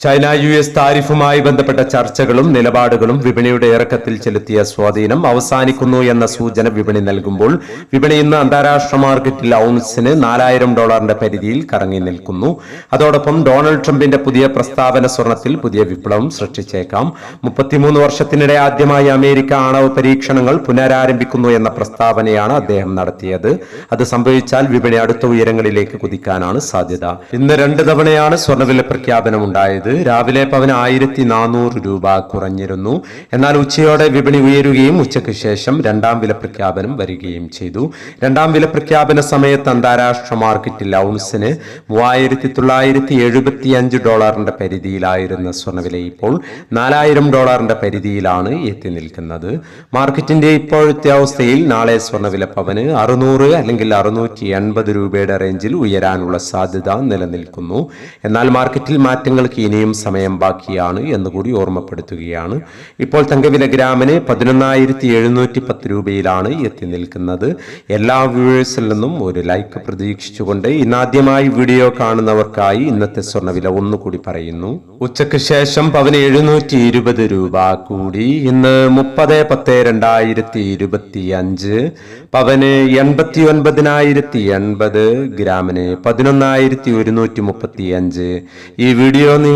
China U S താരിഫുമായി ബന്ധപ്പെട്ട ചർച്ചകളും നിലപാടുകളും വിപണിയുടെ ഇറക്കത്തിൽ ചെലുത്തിയ സ്വാധീനം അവസാനിക്കുന്നു എന്ന സൂചന വിപണി നൽകുമ്പോൾ വിപണി ഇന്ന് അന്താരാഷ്ട്ര മാർക്കറ്റിൽ ഔൺസിന് നാലായിരം ഡോളറിന്റെ പരിധിയിൽ കറങ്ങി നിൽക്കുന്നു. അതോടൊപ്പം ഡൊണാൾഡ് ട്രംപിന്റെ പുതിയ പ്രസ്താവന സ്വർണത്തിൽ പുതിയ വിപ്ലവം സൃഷ്ടിച്ചേക്കാം. മുപ്പത്തിമൂന്ന് വർഷത്തിനിടെ ആദ്യമായി അമേരിക്ക ആണവ പരീക്ഷണങ്ങൾ പുനരാരംഭിക്കുന്നു എന്ന പ്രസ്താവനയാണ് അദ്ദേഹം നടത്തിയത്. അത് സംഭവിച്ചാൽ വിപണി അടുത്ത ഉയരങ്ങളിലേക്ക് കുതിക്കാനാണ് സാധ്യത. ഇന്ന് രണ്ട് തവണയാണ് സ്വർണവില പ്രഖ്യാപനം ഉണ്ടായത് രാവിലെ പവന് ആയിരത്തി നാനൂറ് രൂപ കുറഞ്ഞിരുന്നു. എന്നാൽ ഉച്ചയോടെ വിപണി ഉയരുകയും ഉച്ചയ്ക്ക് ശേഷം രണ്ടാം വില പ്രഖ്യാപനം വരികയും ചെയ്തു. രണ്ടാം വില പ്രഖ്യാപന സമയത്ത് അന്താരാഷ്ട്ര മാർക്കറ്റിൽ ഔൺസിന് മൂവായിരത്തി തൊള്ളായിരത്തി എഴുപത്തി അഞ്ച് ഡോളറിന്റെ പരിധിയിലായിരുന്ന സ്വർണവില ഇപ്പോൾ നാലായിരം ഡോളറിന്റെ പരിധിയിലാണ് എത്തി നിൽക്കുന്നത്. മാർക്കറ്റിന്റെ ഇപ്പോഴത്തെ അവസ്ഥയിൽ നാളെ സ്വർണവില പവന് അറുന്നൂറ് അല്ലെങ്കിൽ അറുന്നൂറ്റി എൺപത് രൂപയുടെ റേഞ്ചിൽ ഉയരാനുള്ള സാധ്യത നിലനിൽക്കുന്നു. എന്നാൽ മാർക്കറ്റിൽ മാറ്റങ്ങൾക്ക് ഇനിയും സമയം ബാക്കിയാണ് എന്നുകൂടി ഓർമ്മപ്പെടുത്തുകയാണ്. ഇപ്പോൾ തങ്കവില ഗ്രാമിന് പതിനൊന്നായിരത്തി എഴുന്നൂറ്റി പത്ത് രൂപയിലാണ് എത്തി നിൽക്കുന്നത്. എല്ലാ വ്യൂവേഴ്സിൽ നിന്നും ഒരു ലൈക്ക് പ്രതീക്ഷിച്ചുകൊണ്ട് ഇന്നാദ്യമായി വീഡിയോ കാണുന്നവർക്കായി ഇന്നത്തെ സ്വർണവില ഒന്നുകൂടി പറയുന്നു. ഉച്ചയ്ക്ക് ശേഷം പവന് എഴുന്നൂറ്റി ഇരുപത് രൂപ കൂടി. ഇന്ന് മുപ്പത് പത്ത് രണ്ടായിരത്തി ഇരുപത്തി അഞ്ച് പവന് എൺപത്തി ഒൻപതിനായിരത്തി എൺപത് ഗ്രാമിന് പതിനൊന്നായിരത്തി ഒരുന്നൂറ്റി മുപ്പത്തി അഞ്ച് ഈ വീഡിയോ